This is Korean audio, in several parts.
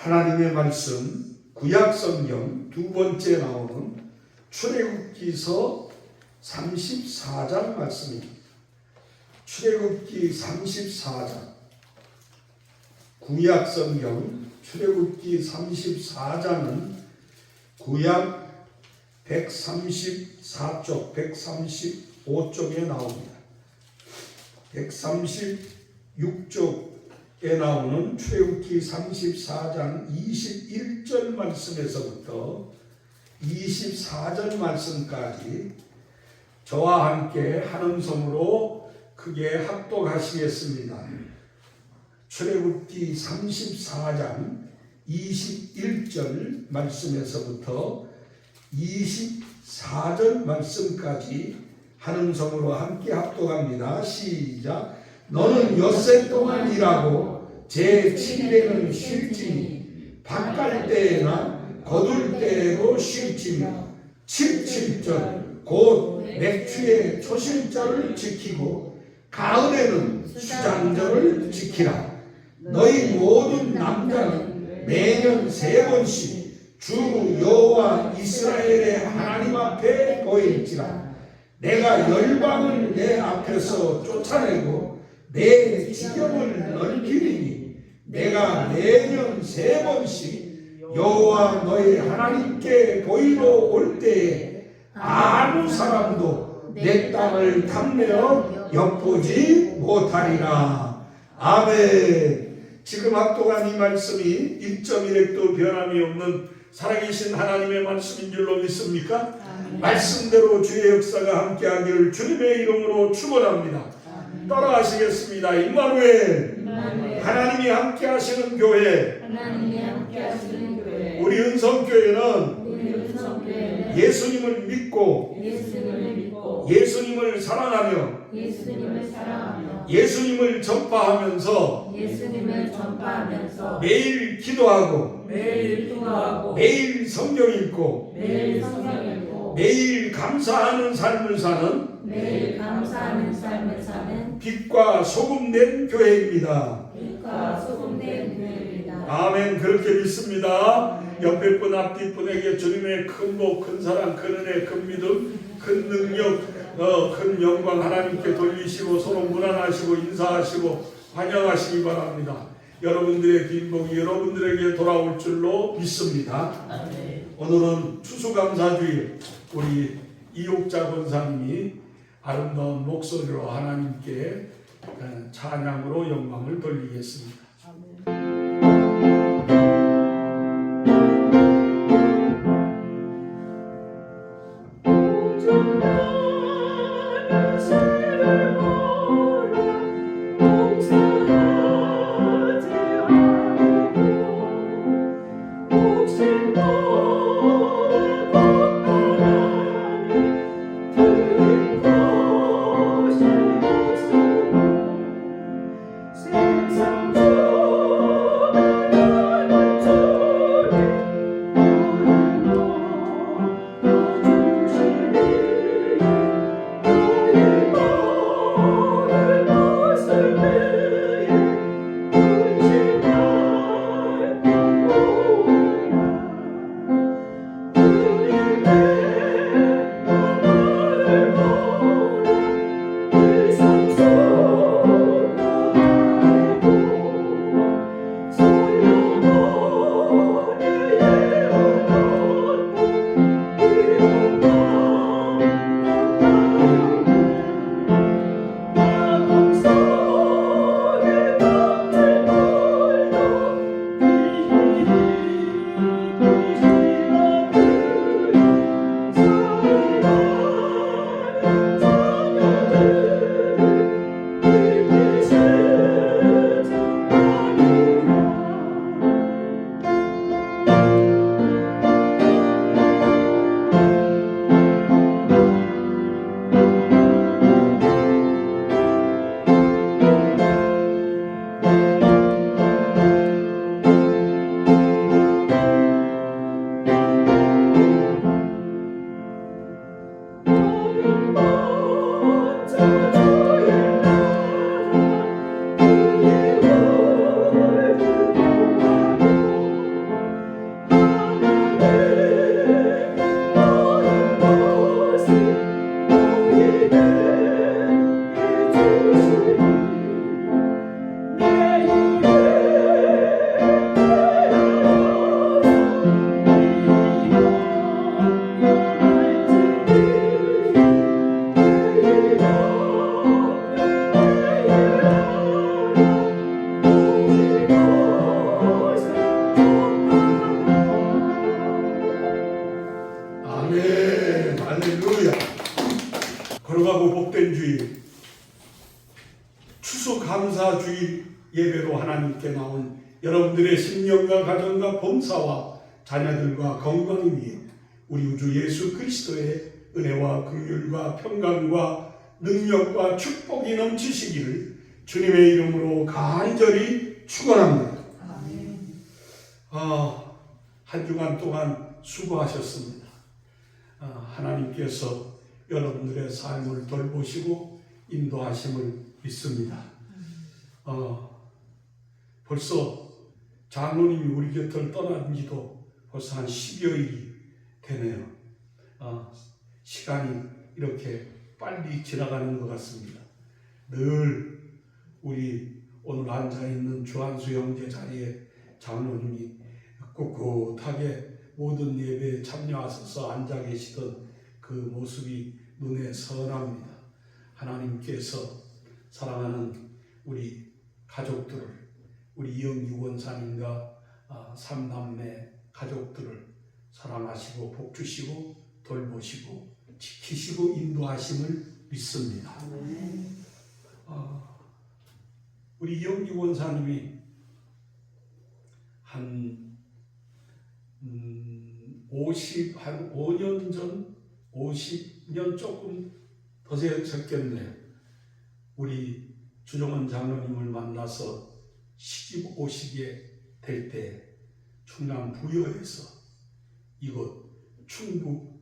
하나님의 말씀 구약 성경 두 번째 나오는 출애굽기서 34장 말씀입니다. 출애굽기 34장 구약 성경 출애굽기 34장은 구약 134쪽 135쪽에 나옵니다. 136쪽 에 나오는 출애굽기 34장 21절 말씀에서부터 24절 말씀까지 저와 함께 하는 성으로 크게 합독하시겠습니다. 출애굽기 34장 21절 말씀에서부터 24절 말씀까지 하는 성으로 함께 합독합니다. 시작. 너는 엿새 동안 일하고 제 7일에는 쉴지니 밭갈 때에나 거둘 때에도 쉴지며 77절 곧 맥추의 초실절을 지키고 가을에는 수장절을 지키라. 너희 모든 남자는 매년 세 번씩 주 여호와 이스라엘의 하나님 앞에 보일지라. 내가 열방을 내 앞에서 쫓아내고 내 지경을 넓히리니 내가 매년 세 번씩 여호와 너희 하나님께 보이러 올 때에 아무 사람도 내 땅을 탐내어 엿보지 못하리라. 아멘. 지금 합독한 이 말씀이 1.1핵도 변함이 없는 살아계신 하나님의 말씀인 줄로 믿습니까? 말씀대로 주의 역사가 함께하기를 주님의 이름으로 축원합니다. 따라하시겠습니다. 임마누엘 하나님이 함께하시는 교회. 하나님이 함께 하시는 교회. 우리 은성교회는 예수님을 믿고 예수님을 사랑하며 예수님을 전파하면서 매일 기도하고 매일 성경 읽고 매일 감사하는 삶을 사는 매일 감사하는 삶을 사는 빛과 소금 된 교회입니다. 빛과 소금된 교회입니다. 아멘 그렇게 믿습니다. 옆에 분 앞뒤 분에게 주님의 큰 복, 큰 사랑, 큰 은혜, 큰 믿음, 큰 능력, 어, 큰 영광 하나님께 돌리시고 서로 문안하시고 인사하시고 환영하시기 바랍니다. 여러분들의 빈 복이 여러분들에게 돌아올 줄로 믿습니다. 오늘은 추수감사주일 우리 이옥자 권사님이 아름다운 목소리로 하나님께 어, 찬양으로 영광을 돌리겠습니다. 범사와 자녀들과 건강 위에 우리 우주 예수 그리스도의 은혜와 긍휼과 평강과 능력과 축복이 넘치시기를 주님의 이름으로 간절히 축원합니다. 아, 한 주간 동안 수고하셨습니다. 아, 하나님께서 여러분들의 삶을 돌보시고 인도하심을 믿습니다. 어, 벌써 장로님이 우리 곁을 떠난 지도 벌써 한 10여일이 되네요. 어, 시간이 이렇게 빨리 지나가는 것 같습니다. 늘 우리 오늘 앉아 있는 주한수 형제 자리에 장로님이 꿋꿋하게 모든 예배에 참여하셔서 앉아 계시던 그 모습이 눈에 선합니다. 하나님께서 사랑하는 우리 가족들을 우리 이영규 원사님과 아, 삼남매 가족들을 사랑하시고 복주시고 돌보시고 지키시고 인도하심을 믿습니다. 아, 우리 이영규 원사님이 한 음, 50, 한 5년 전, 50년 조금 더 되셨겠네요. 우리 주정원 장로님을 만나서 시집 오시게 될 때 충남 부여에서 이곳 충북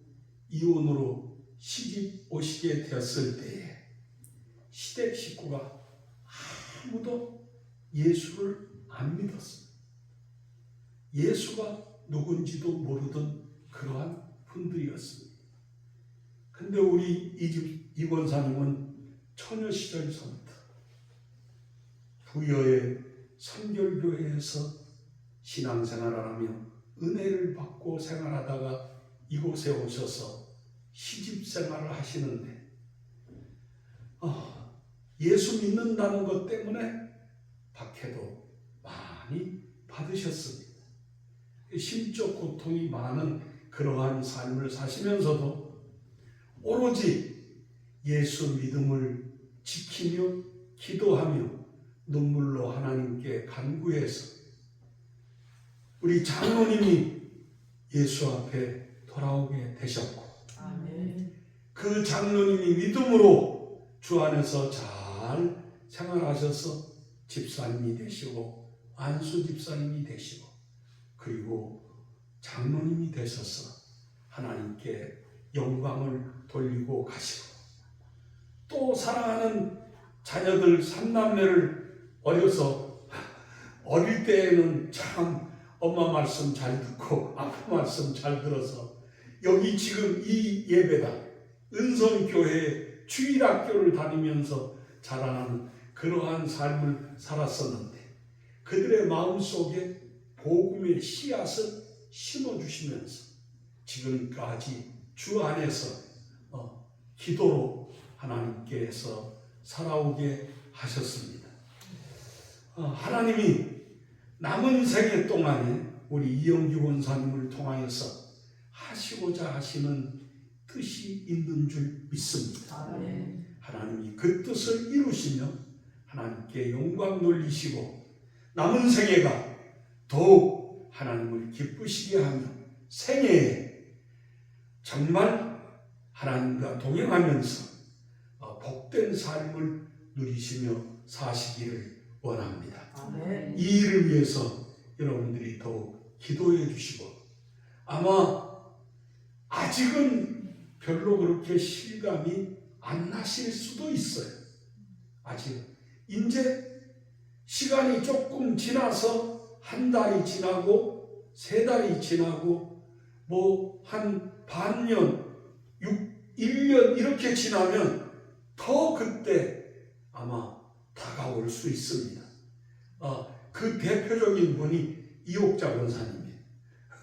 이원으로 시집 오시게 되었을 때에 시댁 식구가 아무도 예수를 안 믿었습니다. 예수가 누군지도 모르던 그러한 분들이었습니다. 근데 우리 이집 이권사님은 처녀 시절서부터 부여의 선결교회에서 신앙생활을 하며 은혜를 받고 생활하다가 이곳에 오셔서 시집 생활을 하시는데 아, 예수 믿는다는 것 때문에 박해도 많이 받으셨습니다. 심적 고통이 많은 그러한 삶을 사시면서도 오로지 예수 믿음을 지키며 기도하며 눈물로 하나님께 간구해서 우리 장로님이 예수 앞에 돌아오게 되셨고 그 장로님이 믿음으로 주 안에서 잘 생활하셔서 집사님이 되시고 안수 집사님이 되시고 그리고 장로님이 되셔서 하나님께 영광을 돌리고 가시고 또 사랑하는 자녀들 삼남매를 어려서 어릴 때에는 참 엄마 말씀 잘 듣고 아빠 말씀 잘 들어서 여기 지금 이 예배당 은성교회 주일학교를 다니면서 자라나는 그러한 삶을 살았었는데 그들의 마음속에 복음의 씨앗을 심어주시면서 지금까지 주 안에서 어, 기도로 하나님께서 살아오게 하셨습니다. 어, 하나님이 남은 생애 동안에 우리 이영규 원사님을 통하여서 하시고자 하시는 뜻이 있는 줄 믿습니다. 하나님이 그 뜻을 이루시며 하나님께 영광 돌리시고 남은 생애가 더욱 하나님을 기쁘시게 하며 생애에 정말 하나님과 동행하면서 어, 복된 삶을 누리시며 사시기를 원합니다. 이 일을 위해서 여러분들이 더욱 기도해 주시고 아마 아직은 별로 그렇게 실감이 안 나실 수도 있어요. 아직 이제 시간이 조금 지나서 한 달이 지나고 세 달이 지나고 뭐 한 반년, 6, 1년 이렇게 지나면 더 그때 아마 다가올 수 있습니다. 어, 그 대표적인 분이 이옥자 원사님이에요.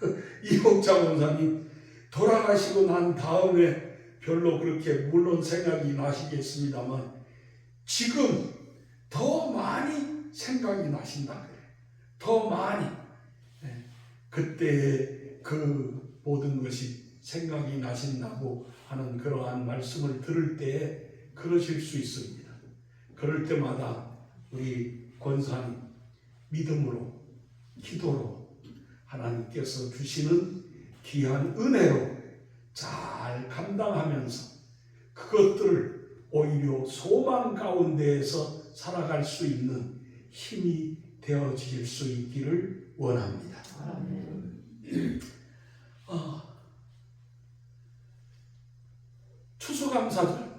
이옥자 원사님 돌아가시고 난 다음에 별로 그렇게 물론 생각이 나시겠습니다만 지금 더 많이 생각이 나신다 그래. 더 많이. 예, 그때의 그 모든 것이 생각이 나신다고 하는 그러한 말씀을 들을 때에 그러실 수 있습니다. 그럴 때마다 우리 권사님 믿음으로 기도로 하나님께서 주시는 귀한 은혜로 잘 감당하면서 그것들을 오히려 소망 가운데에서 살아갈 수 있는 힘이 되어질 수 있기를 원합니다. 어, 추수감사절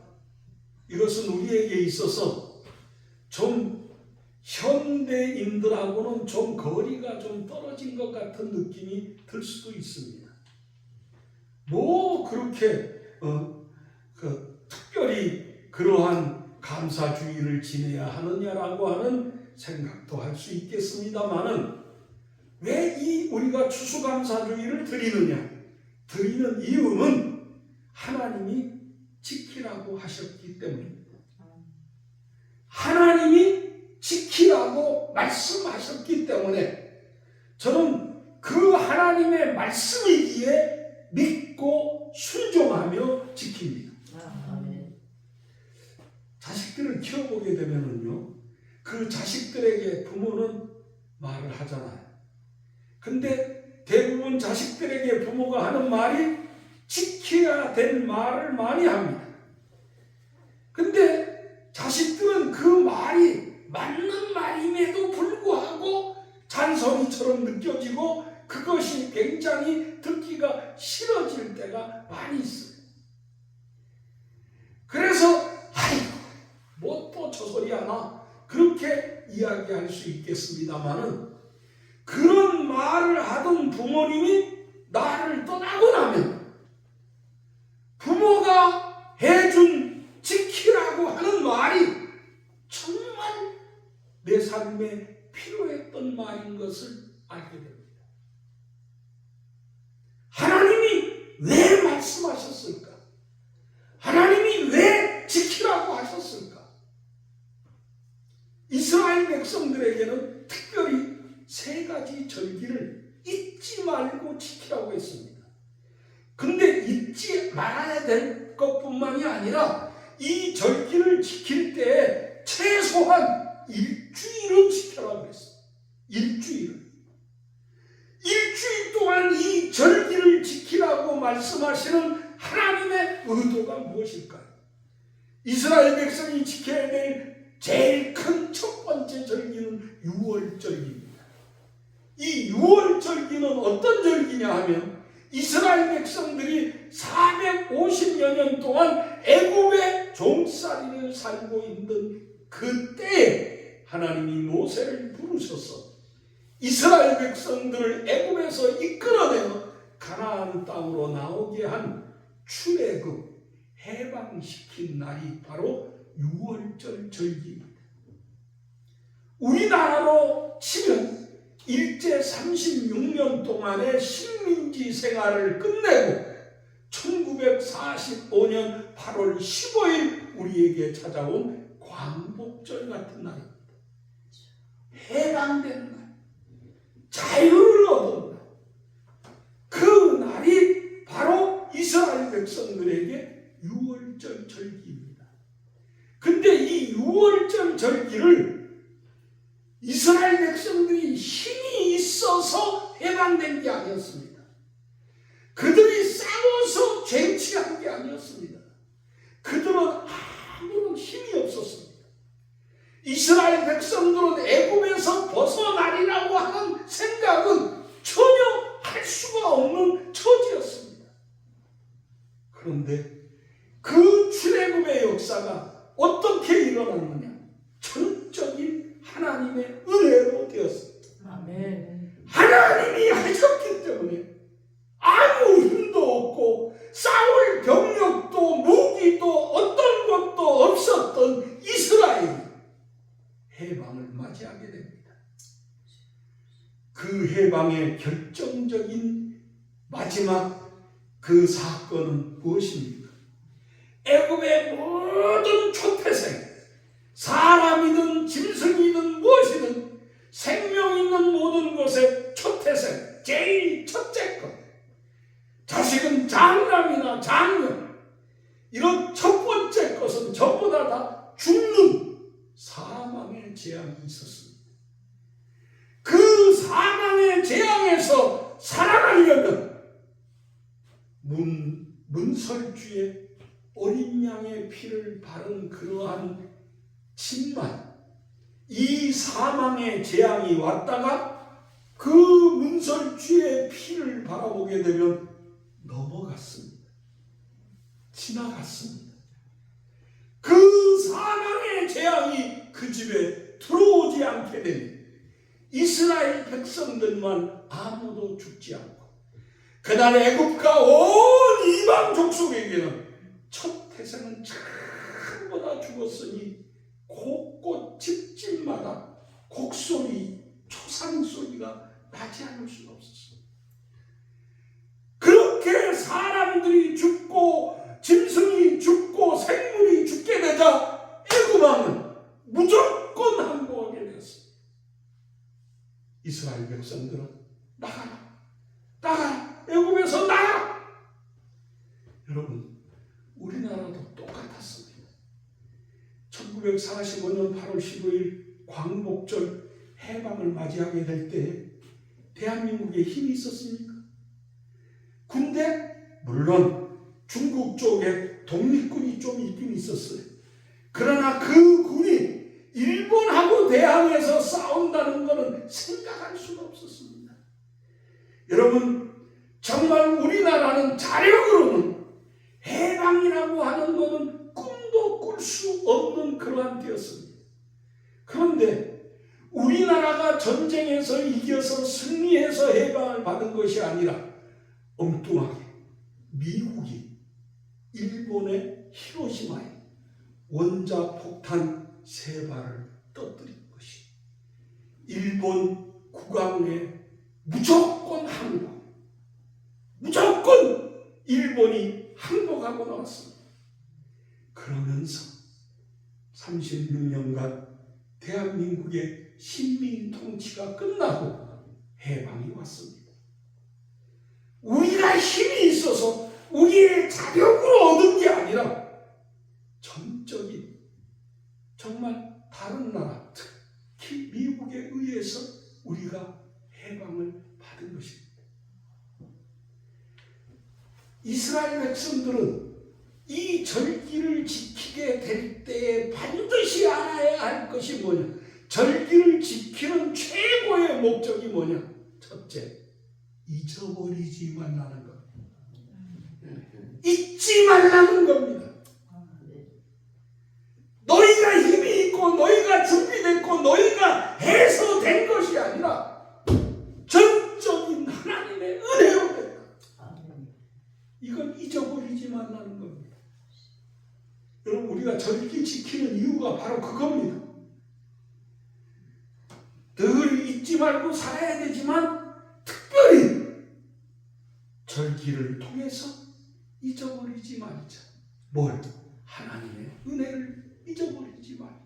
이것은 우리에게 있어서 좀 현대인들하고는 좀 거리가 좀 떨어진 것 같은 느낌이 들 수도 있습니다. 뭐 그렇게 어, 그 특별히 그러한 감사주의를 지내야 하느냐라고 하는 생각도 할 수 있겠습니다만은 왜 이 우리가 추수감사주의를 드리느냐? 드리는 이유는 하나님이 지키라고 하셨기 때문입니다. 하나님이 지키라고 말씀하셨기 때문에 저는 그 하나님의 말씀이기에 믿고 순종하며 지킵니다. 자식들을 키워보게 되면은요, 그 자식들에게 부모는 말을 하잖아요. 근데 대부분 자식들에게 부모가 하는 말이 지켜야 될 말을 많이 합니다. 근데 자식들은 그 말이 맞는 말임에도 불구하고 잔소리처럼 느껴지고 그것이 굉장히 듣기가 싫어질 때가 많이 있어요. 그래서 아이고 뭐또 저 소리 하나 그렇게 이야기할 수 있겠습니다만은 그런 말을 하던 부모님이 나를 떠나고 나면 부모가 해준 지키라고 하는 말이 정말 내 삶에 필요했던 말인 것을 알게 됩니다. 하나님이 왜 말씀하셨을까? 하나님이 왜 지키라고 하셨을까? 이스라엘 백성들에게는 특별히 세 가지 절기를 잊지 말고 지키라고 했습니다. 근데 잊지 말아야 될 것뿐만이 아니라 이 절기를 지킬 때 최소한 일주일은 지켜라 그랬어요. 일주일은. 일주일 동안 이 절기를 지키라고 말씀하시는 하나님의 의도가 무엇일까요? 이스라엘 백성이 지켜야 될 제일 큰 첫 번째 절기는 6월 절기입니다. 이 6월 절기는 어떤 절기냐 하면 이스라엘 백성들이 450여 년 동안 애굽의 종살이를 살고 있는 그때에 하나님이 모세를 부르셔서 이스라엘 백성들을 애굽에서 이끌어내어 가나안 땅으로 나오게 한 출애굽 해방시킨 날이 바로 6월절 절기입니다. 우리나라로 치면 일제 36년 동안의 식민지 생활을 끝내고 1945년 8월 15일 우리에게 찾아온 광복절 같은 날입니다. 해방된 날, 자유를 얻은 날. 그 날이 바로 이스라엘 백성들에게 6월절 절기입니다. 근데 이 6월절 절기를 이스라엘 백성들이 힘이 있어서 해방된 게 아니었습니다. 그들이 싸워서 쟁취한 게 아니었습니다. 그들은 아무런 힘이 없었습니다. 이스라엘 백성들은 애굽에서 벗어나리라고 하는 생각은 전혀 할 수가 없는 처지였습니다. 그런데 그 출애굽의 역사가 어떻게 일어났느냐? 전적인 하나님의 은혜로 되었습니다. 아멘. 하나님이 하셨기 때문에 아무 힘도 없고 싸울 병력도 무기도 어떤 것도 없었던 이스라엘이 해방을 맞이하게 됩니다. 그 해방의 결정적인 마지막 그 사건은 무엇입니까? 애굽의 모든 초태생 사람이든 짐승이든 무엇이든 생명 있는 모든 것의 초태생 제일 첫째 것 자식은 장남이나 장녀 이런 첫 번째 것은 전보다 다 죽는 사망의 재앙이 있었습니다. 그 사망 문 문설주에 어린 양의 피를 바른 그러한 침만 이 사망의 재앙이 왔다가 그 문설주의 피를 바라보게 되면 넘어갔습니다. 지나갔습니다. 그 사망의 재앙이 그 집에 들어오지 않게 되니 이스라엘 백성들만 아무도 죽지 않고 그날 애굽과 온 이방 족속에게는 첫 태생은 전부 다 죽었으니 곳곳 집집마다 곡소리, 초상 소리가 나지 않을 수가 없었어요. 그렇게 사람들이 죽고 짐승이 죽고 생물이 죽게 되자 애굽왕은 무조건 항복하게 되었어요. 이스라엘 백성들은 나가라, 나가라, 애굽에서 나가. 여러분, 우리나라도 똑같았습니다. 1945년 8월 15일 광복절 해방을 맞이하게 될 때 대한민국에 힘이 있었습니까? 군대 물론 중국 쪽에 독립군이 좀 있긴 있었어요. 그러나 그 군이 일본하고 대항해서 싸운다는 것은 생각할 수가 없었습니다. 여러분 정말 우리나라는 자력으로는 해방이라고 하는 것은 꿈도 꿀 수 없는 그러한 때였습니다. 그런데 우리나라가 전쟁에서 이겨서 승리해서 해방을 받은 것이 아니라 엉뚱하게 미국이 일본의 히로시마에 원자 폭탄 세 발을 떠들인 것이 일본 국왕에 무조건 항복 무조건 일본이 항복하고 나왔습니다. 그러면서 36년간 대한민국의 식민 통치가 끝나고 해방이 왔습니다. 우리가 힘이 있어서 우리의 자력으로 얻은 게 아니라 전적인 정말 다른 나라 특히 미국에 의해서 우리가 해방을 받은 것입니다. 이스라엘 백성들은 이 절기를 지키게 될 때에 반드시 알아야 할 것이 뭐냐? 절기를 지키는 최고의 목적이 뭐냐? 첫째, 잊어버리지 말라는 것. 잊지 말라는 겁니다. 너희가 힘이 있고 너희가 준비됐고 너희가 해서 된 것이 아니라 전적인 하나님의 은혜로 됐다. 이걸 잊어버리지 말라는 겁니다. 여러분 우리가 절기 지키는 이유가 바로 그겁니다. 늘 잊지 말고 살아야 되지만 특별히 절기를 통해서 잊어버리지 말자. 뭘? 하나님의 은혜를 잊어버리지 말자.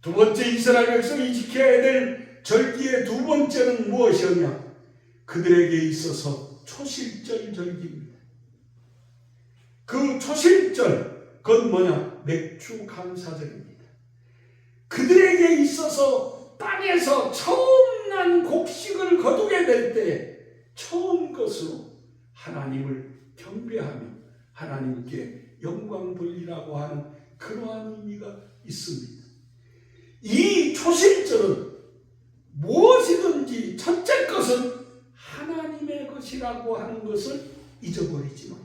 두 번째 이스라엘 백성이 지켜야 될 절기의 두 번째는 무엇이었냐? 그들에게 있어서 초실절 절기입니다. 그 초실절, 그건 뭐냐? 맥주 감사절입니다. 그들에게 있어서 땅에서 처음 난 곡식을 거두게 될 때에 처음 것으로 하나님을 경배하며 하나님께 영광 돌리라고 하는 그러한 의미가 있습니다. 이 초실절은 무엇이든지 첫째 것은 하나님의 것이라고 하는 것을 잊어버리지 마요.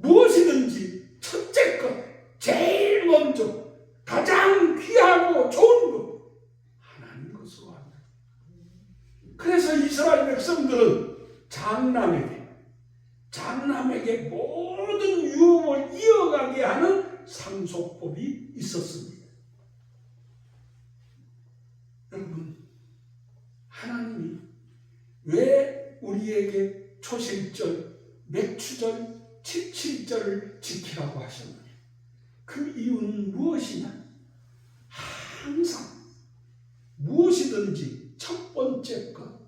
무엇이든지 첫째 것, 제일 먼저, 가장 귀하고 좋은 것, 하나님 것으로 한다. 그래서 이스라엘 백성들은 장남에게, 장남에게 모든 유업을 이어가게 하는 상속법이 있었습니다. 여러분, 하나님이 왜 우리에게 초실절, 맥추절, 칠칠절을 지키라고 하셨느냐? 그 이유는 무엇이냐? 항상 무엇이든지 첫 번째 것,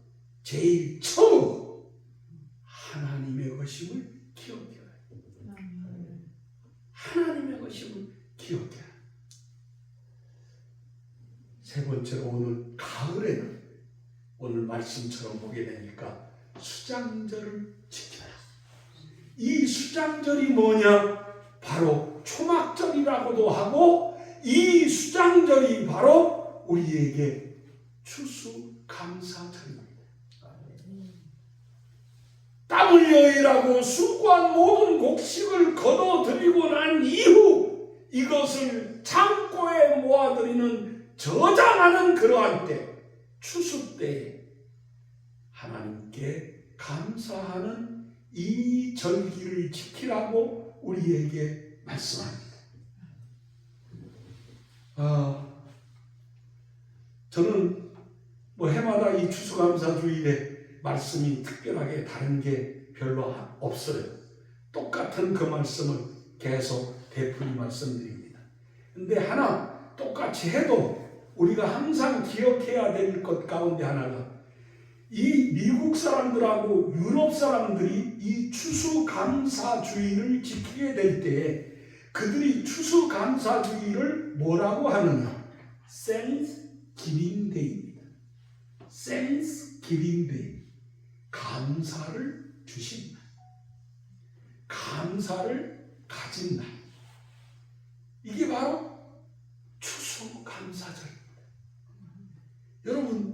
제일 처음 하나님의 것임을 기억해라. 하나님의 것임을 기억해라. 세 번째로 오늘 가을에는 오늘 말씀처럼 보게 되니까 수장절을 지켜라. 이 수장절이 뭐냐? 바로 초막절이라고도 하고 이 수장절이 바로 우리에게 추수 감사절입니다. 땀 흘려 일하고 수고한 모든 곡식을 거둬들이고 난 이후 이것을 창고에 모아들이는 저장하는 그러한 때 추수 때에 하나님께 감사하는 이 절기를 지키라고 우리에게 말씀합니다. 아, 저는 뭐 해마다 이 추수감사주일에 말씀이 특별하게 다른 게 별로 없어요. 똑같은 그 말씀을 계속 되풀이 말씀드립니다. 근데 하나 똑같이 해도 우리가 항상 기억해야 될 것 가운데 하나가 이 미국 사람들하고 유럽 사람들이 이 추수감사주의를 지키게 될 때에 그들이 추수감사주의를 뭐라고 하느냐? Thanksgiving데이입니다. Thanksgiving데이. 감사를 주신 날. 감사를 가진 날. 이게 바로 추수감사절입니다. 여러분,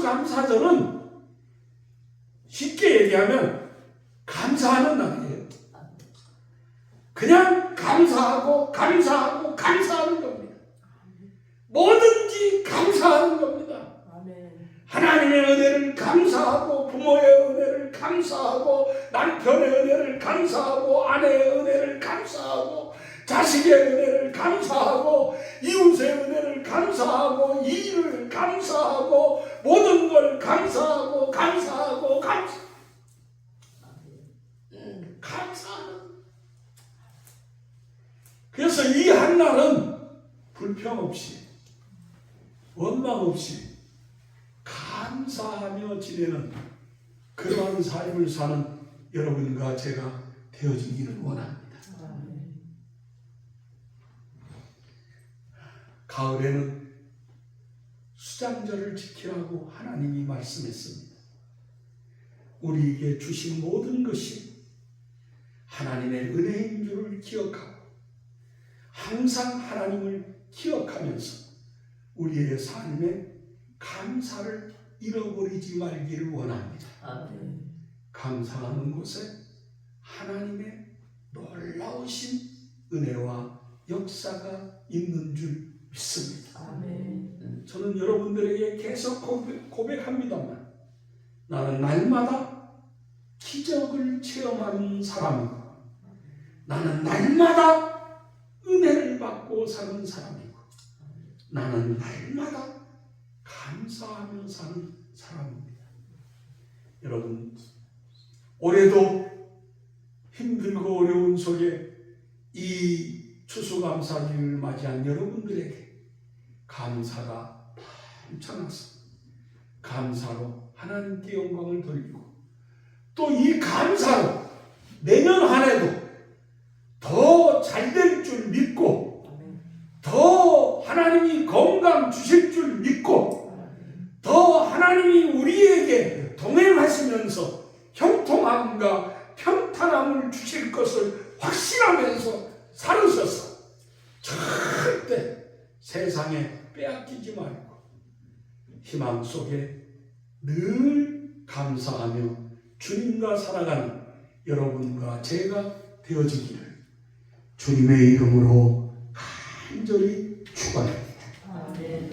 추수감사절은 쉽게 얘기하면 감사하는 날이에요. 그냥 감사하고 감사하고 감사하는 겁니다. 뭐든지 감사하는 겁니다. 하나님의 은혜를 감사하고 부모의 은혜를 감사하고 남편의 은혜를 감사하고 아내의 은혜를 감사하고 자식의 은혜를 감사하고 이웃의 은혜를 감사하고 일을 감사하고 모든 걸 감사하고 감사하고 감사. 음, 감사하는 그래서 이 한날은 불평 없이 원망 없이 감사하며 지내는 그러한 삶을 사는 여러분과 제가 되어지기를 원합니다. 가을에는 수장절을 지키라고 하나님이 말씀했습니다. 우리에게 주신 모든 것이 하나님의 은혜인 줄을 기억하고 항상 하나님을 기억하면서 우리의 삶에 감사를 잃어버리지 말기를 원합니다. 감사하는 곳에 하나님의 놀라우신 은혜와 역사가 있는 줄 믿습니다. 저는 여러분들에게 계속 고백, 고백 합니다만 나는 날마다 기적을 체험하는 사람이고 나는 날마다 은혜를 받고 사는 사람이고 나는 날마다 감사하며 사는 사람입니다. 여러분 올해도 힘들고 어려운 속에 이 추수감사주를 맞이한 여러분들에게 감사가 넘쳐나서 감사로 하나님께 영광을 돌리고 또 이 감사로 내년 한 해도 더 잘 될 줄 믿고 더 하나님이 건강 주실 줄 믿고 더 하나님이 우리에게 동행하시면서 형통함과 평탄함을 주실 것을 확신하면서 살으셔서 절대 세상에 빼앗기지 말고 희망 속에 늘 감사하며 주님과 살아가는 여러분과 제가 되어지기를 주님의 이름으로 간절히 축원합니다.